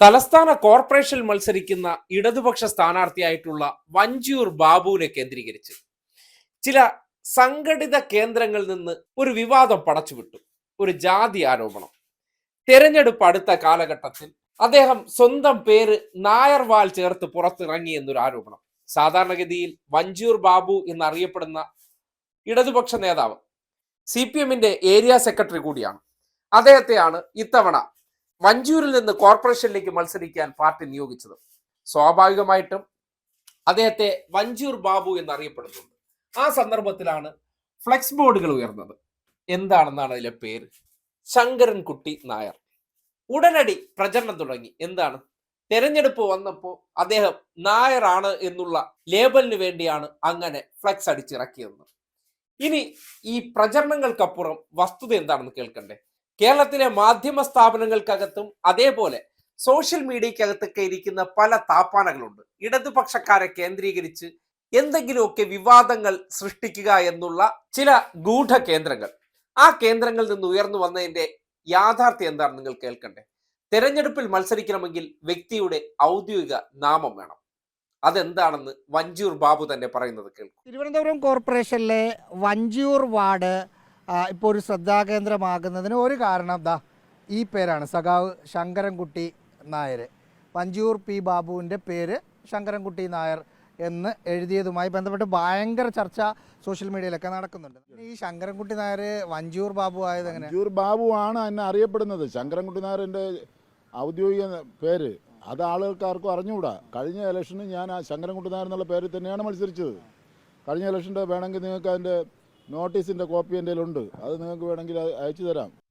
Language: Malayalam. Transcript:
തലസ്ഥാന കോർപ്പറേഷനിൽ മത്സരിക്കുന്ന ഇടതുപക്ഷ സ്ഥാനാർത്ഥിയായിട്ടുള്ള വഞ്ചിയൂർ ബാബുവിനെ കേന്ദ്രീകരിച്ച് ചില സംഘടിത കേന്ദ്രങ്ങളിൽ നിന്ന് ഒരു വിവാദം പടച്ചുവിട്ടു. ഒരു ജാതി ആരോപണം. തെരഞ്ഞെടുപ്പ് അടുത്ത കാലഘട്ടത്തിൽ അദ്ദേഹം സ്വന്തം പേര് നായർവാൽ ചേർത്ത് പുറത്തിറങ്ങി എന്നൊരു ആരോപണം. സാധാരണഗതിയിൽ വഞ്ചിയൂർ ബാബു എന്നറിയപ്പെടുന്ന ഇടതുപക്ഷ നേതാവ് സി പി എമ്മിന്റെ ഏരിയ സെക്രട്ടറി കൂടിയാണ്. അദ്ദേഹത്തെയാണ് ഇത്തവണ വഞ്ചൂരിൽ നിന്ന് കോർപ്പറേഷനിലേക്ക് മത്സരിക്കാൻ പാർട്ടി നിയോഗിച്ചത്. സ്വാഭാവികമായിട്ടും അദ്ദേഹത്തെ വഞ്ചൂർ ബാബു എന്നറിയപ്പെടുന്നുണ്ട്. ആ സന്ദർഭത്തിലാണ് ഫ്ലെക്സ് ബോർഡുകൾ ഉയർന്നത്. എന്താണെന്നാണ് അതിലെ പേര്? ശങ്കരൻകുട്ടി നായർ. ഉടനടി പ്രചരണം തുടങ്ങി. എന്താണ്? തെരഞ്ഞെടുപ്പ് വന്നപ്പോൾ അദ്ദേഹം നായറാണ് എന്നുള്ള ലേബലിന് വേണ്ടിയാണ് അങ്ങനെ ഫ്ലെക്സ് അടിച്ചിറക്കിയത്. ഇനി ഈ പ്രചരണങ്ങൾക്കപ്പുറം വസ്തുത എന്താണെന്ന് കേൾക്കണ്ടേ? കേരളത്തിലെ മാധ്യമ സ്ഥാപനങ്ങൾക്കകത്തും അതേപോലെ സോഷ്യൽ മീഡിയക്കകത്തൊക്കെ ഇരിക്കുന്ന പല താപ്പാനകളുണ്ട്. ഇടതുപക്ഷക്കാരെ കേന്ദ്രീകരിച്ച് എന്തെങ്കിലുമൊക്കെ വിവാദങ്ങൾ സൃഷ്ടിക്കുക എന്നുള്ള ചില ഗൂഢ കേന്ദ്രങ്ങൾ ആ കേന്ദ്രങ്ങളിൽ നിന്ന് ഉയർന്നു വന്നതിന്റെ യാഥാർത്ഥ്യം എന്താണ് നിങ്ങൾ കേൾക്കണ്ടേ? തെരഞ്ഞെടുപ്പിൽ മത്സരിക്കണമെങ്കിൽ വ്യക്തിയുടെ ഔദ്യോഗിക നാമം വേണം. അതെന്താണെന്ന് വഞ്ചൂർ ബാബു തന്നെ പറയുന്നത് കേൾക്കും. തിരുവനന്തപുരം കോർപ്പറേഷനിലെ വഞ്ചിയൂർ വാർഡ് ഇപ്പോൾ ഒരു ശ്രദ്ധാകേന്ദ്രമാകുന്നതിന് ഒരു കാരണം ദാ ഈ പേരാണ്. സഖാവ് ശങ്കരൻകുട്ടി നായർ. പഞ്ചൂർ പി ബാബുവിന്റെ പേര് ശങ്കരൻകുട്ടി നായർ എന്ന് എഴുതിയതുമായി ബന്ധപ്പെട്ട് ഭയങ്കര ചർച്ച സോഷ്യൽ മീഡിയയിലൊക്കെ നടക്കുന്നുണ്ട്. ഈ ശങ്കരൻകുട്ടി നായർ വഞ്ചൂർ ബാബു ആയത് എങ്ങനെ? വഞ്ചൂർ ബാബു ആണ് എന്നെ അറിയപ്പെടുന്നത്. ശങ്കരൻകുട്ടി നായരന്റെ ഔദ്യോഗിക പേര്. അത് ആളുകൾക്കാർക്കും അറിഞ്ഞുകൂടാ. കഴിഞ്ഞ ഇലക്ഷന് ഞാൻ ആ ശങ്കരൻകുട്ടി നായർ എന്നുള്ള പേരിൽ തന്നെയാണ് മത്സരിച്ചത്. കഴിഞ്ഞ ഇലക്ഷന്റെ വേണമെങ്കിൽ നിങ്ങൾക്ക് അതിന്റെ നോട്ടീസിന്റെ കോപ്പി എന്റെ ഉണ്ട് അത് നിങ്ങൾക്ക് വേണമെങ്കിൽ അയച്ചു തരാം.